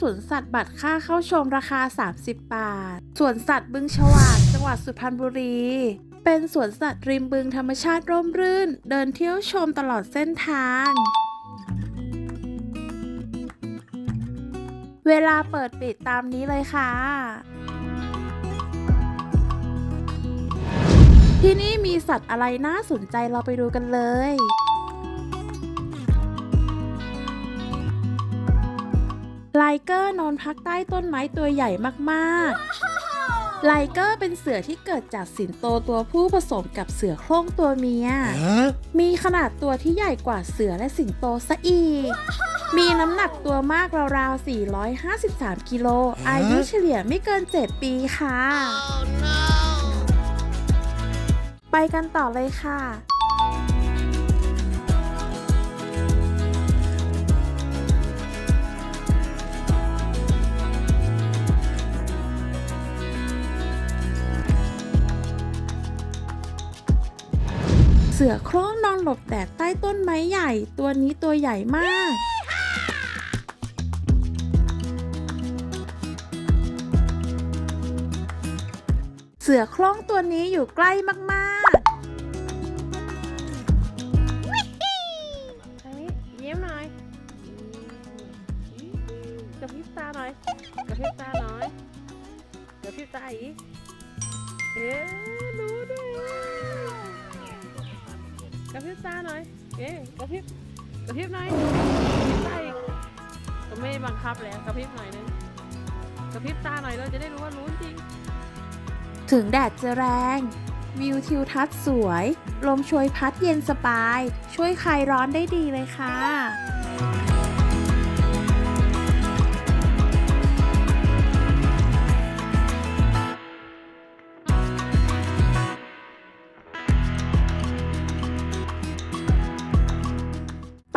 สวนสัตว์บัตรค่าเข้าชมราคา 30 บาท สวนสัตว์บึงฉวากจังหวัดสุพรรณบุรี เป็นสวนสัตว์ริมบึงธรรมชาติร่มรื่น เดินเที่ยวชมตลอดเส้นทาง เวลาเปิดปิดตามนี้เลยค่ะ ที่นี่มีสัตว์อะไรน่าสนใจเราไปดูกันเลย ไลเกอร์นอนพักใต้ต้นไม้ตัวใหญ่มากๆ ไลเกอร์เป็นเสือที่เกิดจากสิงโตตัวผู้ผสมกับเสือโคร่งตัวเมีย มีขนาดตัวที่ใหญ่กว่าเสือและสิงโตซะอีก มีน้ำหนักตัวมากราวๆ 453 กิโล อายุเฉลี่ยไม่เกิน 7 ปีค่ะ ไปกันต่อเลยค่ะ สือโคร่งนอนหลบแดดใต้ต้นไม้ใหญ่ ตัวนี้ตัวใหญ่มาก เสือโคร่งตัวนี้อยู่ใกล้มากทางนี้ยิ้มหน่อยกระพริบตาหน่อยกระพริบตาหน่อยกระพริบตาอีกเอ๊ กระพริบตาหน่อยเอ๊ะกระพริบกระพริบหน่อยกระพริบตาอีกก็ไม่บังคับแล้วกระพริบหน่อยนึงกระพริบตาหน่อยเราจะได้รู้ว่ารู้จริง ถึงแดดจะแรง วิวทิวทัศน์สวย ลมโชยพัดเย็นสบาย ช่วยคลายร้อนได้ดีเลยค่ะ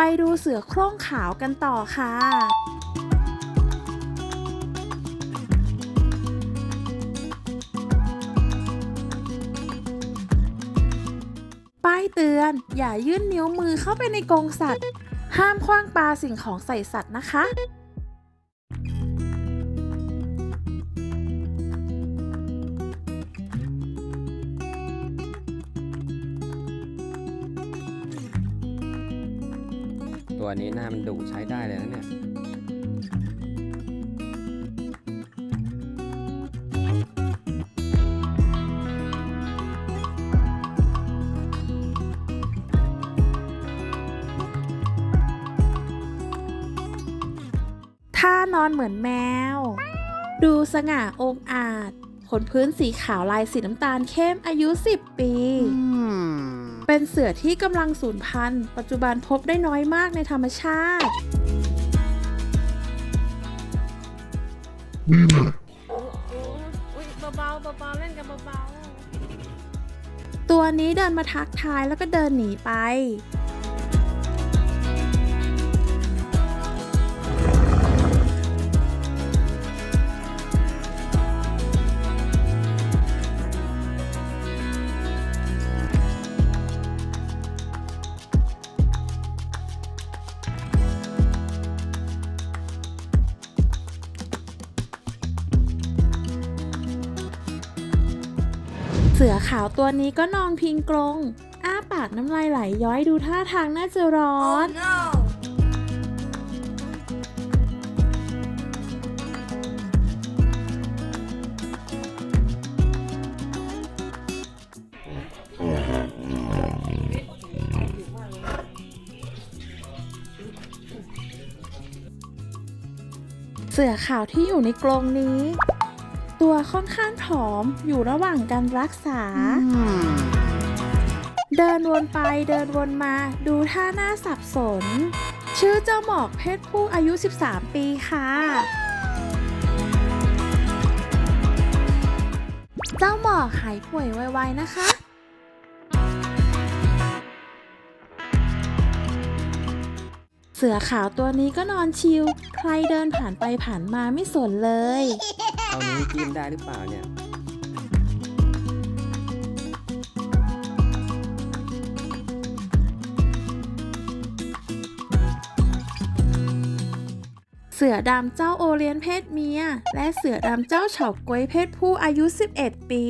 ไปดูเสือโคร่งขาวกันต่อค่ะป้ายเตือน อย่ายื่นนิ้วมือเข้าไปในกรงสัตว์ ห้ามคว้างปลาสิ่งของใส่สัตว์นะคะ ตัวนี้หน้ามันดุใช้ได้เลยนะเนี่ยท่านอนเหมือนแมว ดูสง่าองอาจ ขนพื้นสีขาวลายสีน้ำตาลเข้มอายุ 10 ปี เป็นเสือที่กำลังสูญพันธุ์ ปัจจุบันพบได้น้อยมากในธรรมชาติอุ้ยเบาๆเบาๆเล่นกันเบาตัวนี้เดินมาทักทายแล้วก็เดินหนีไป ขาวตัวนี้ก็นอนพิงกรง อ้าปากน้ำลายไหลย้อยดูท่าทางน่าจะร้อนเสือขาวที่อยู่ในกรงนี้ ตัวค่อนข้างผอมอยู่ระหว่างการรักษา เดินวนไปเดินวนมาดูท่าหน้าสับสน ชื่อเจ้าหมอกเพศผู้อายุ 13 ปีค่ะ เจ้าหมอกหายป่วยไวๆนะคะเสือขาวตัวนี้ก็นอนชิล ใครเดินผ่านไปผ่านมาไม่สนเลย เอานิ้วจิ้มได้หรือเปล่าเนี่ยสือดำเจ้าโอเลียนเพศเมีย และเสือดำเจ้าเฉาก๊วยเพศผู้อายุ 11 ปี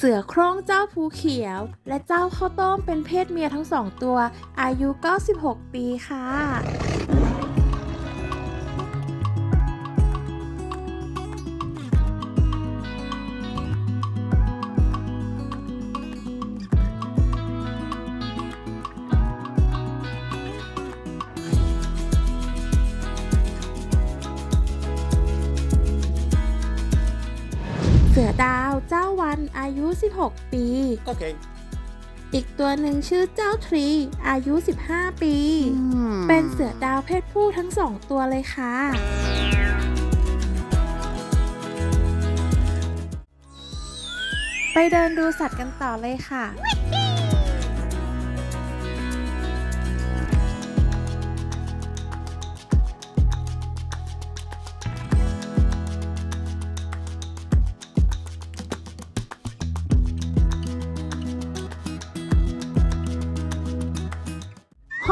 เสือโคร่งเจ้าภูเขียว และเจ้าข้าวต้มเป็นเพศเมียทั้งสองตัว อายุ 96 ปีค่ะ สือดาวเจ้าวันอายุ 16 ปี Okay. อีกตัวหนึ่งชื่อเจ้าทรี อายุ 15 ปี เป็นเสือดาวเพศผู้ทั้งสองตัวเลยค่ะ ไปเดินดูสัตว์กันต่อเลยค่ะ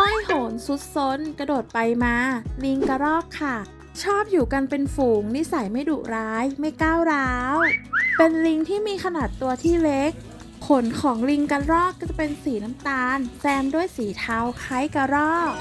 ห้อยโหนสุดซนกระโดดไปมา ลิงกระรอกค่ะ ชอบอยู่กันเป็นฝูง นิสัยไม่ดุร้าย ไม่ก้าวร้าว เป็นลิงที่มีขนาดตัวที่เล็ก ขนของลิงกระรอกก็จะเป็นสีน้ำตาล แซมด้วยสีเทาคล้ายกระรอก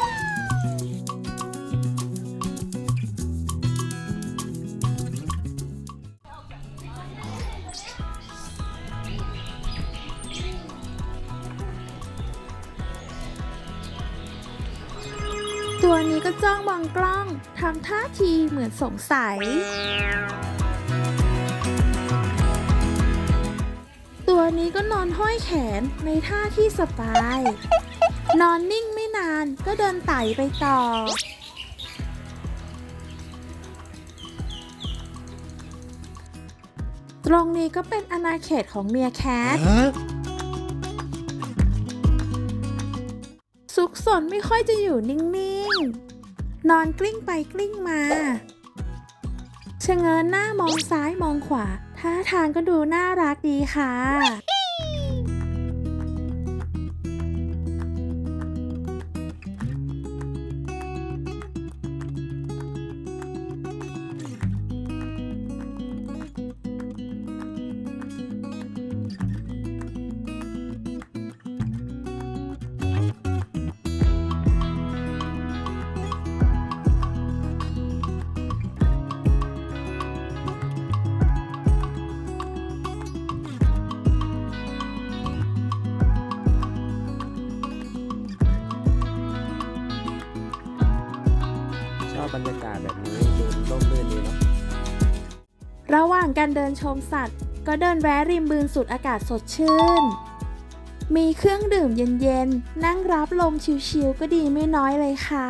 ก็จ้องมองกล้องทำท่าทีเหมือนสงสัย ตัวนี้ก็นอนห้อยแขนในท่าที่สบาย นอนนิ่งไม่นานก็เดินไต่ไปต่อ ตรงนี้ก็เป็นอาณาเขตของเมียแคท Huh? ซุกสนไม่ค่อยจะอยู่นิ่ง ๆ นอนกลิ้งไปกลิ้งมาชะเง้อหน้ามองซ้ายมองขวาท่าทางก็ดูน่ารักดีค่ะ บรรยากาศแบบนี้ดูร่มรื่นดีเนาะระหว่างการเดินชมสัตว์ ก็เดินแวะริมบึงสูดอากาศสดชื่น มีเครื่องดื่มเย็นๆ นั่งรับลมชิวๆก็ดีไม่น้อยเลยค่ะ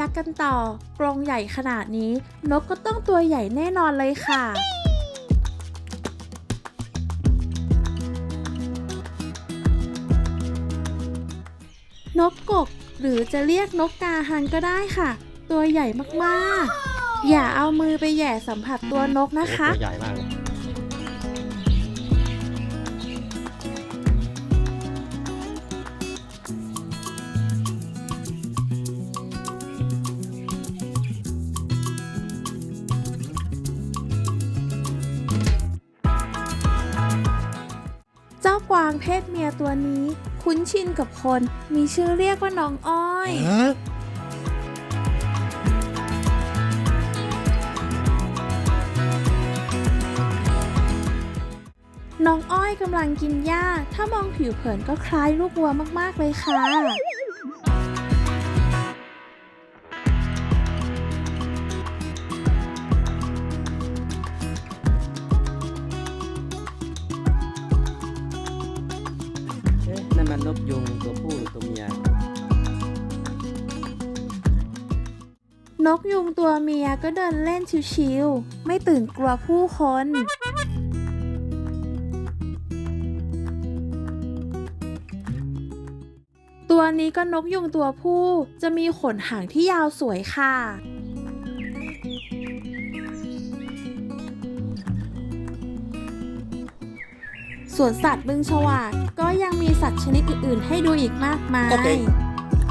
ยักษ์กันต่อกรงใหญ่ขนาดนี้ นกก็ต้องตัวใหญ่แน่นอนเลยค่ะนกกกหรือจะเรียกนกกาฮันก็ได้ค่ะ ตัวใหญ่มากๆ อย่าเอามือไปแย่สัมผัสตัวนกนะคะ ตัวใหญ่มากเลยากวางเพศเมียตัวนี้ คุ้นชินกับคน มีชื่อเรียกว่าน้องอ้อย Huh? น้องอ้อยกำลังกินหญ้า ถ้ามองผิวเผินก็คล้ายลูกวัวมากๆเลยค่ะ มันนกยุงตัวผู้หรือตัวเมีย นกยุงตัวเมียก็เดินเล่นชิวๆ ไม่ตื่นกลัวผู้คน ตัวนี้ก็นกยุงตัวผู้ จะมีขนหางที่ยาวสวยค่ะ สวนสัตว์บึงฉวากก็ยังมีสัตว์ชนิดอื่นๆ ให้ดูอีกมากมายโอเค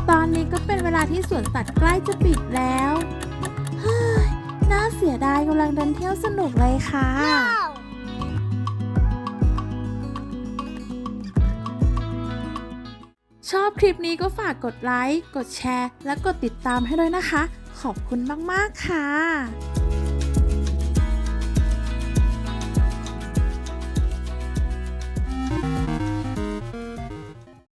ตอนนี้ก็เป็นเวลาที่สวนสัตว์ใกล้จะปิดแล้วเฮ้ยน่าเสียดายกำลังเดินเที่ยวสนุกเลยค่ะชอบคลิปนี้ก็ฝากกดไลค์ กดแชร์ และกดติดตามให้ด้วยนะคะ ขอบคุณมาก ๆ ค่ะ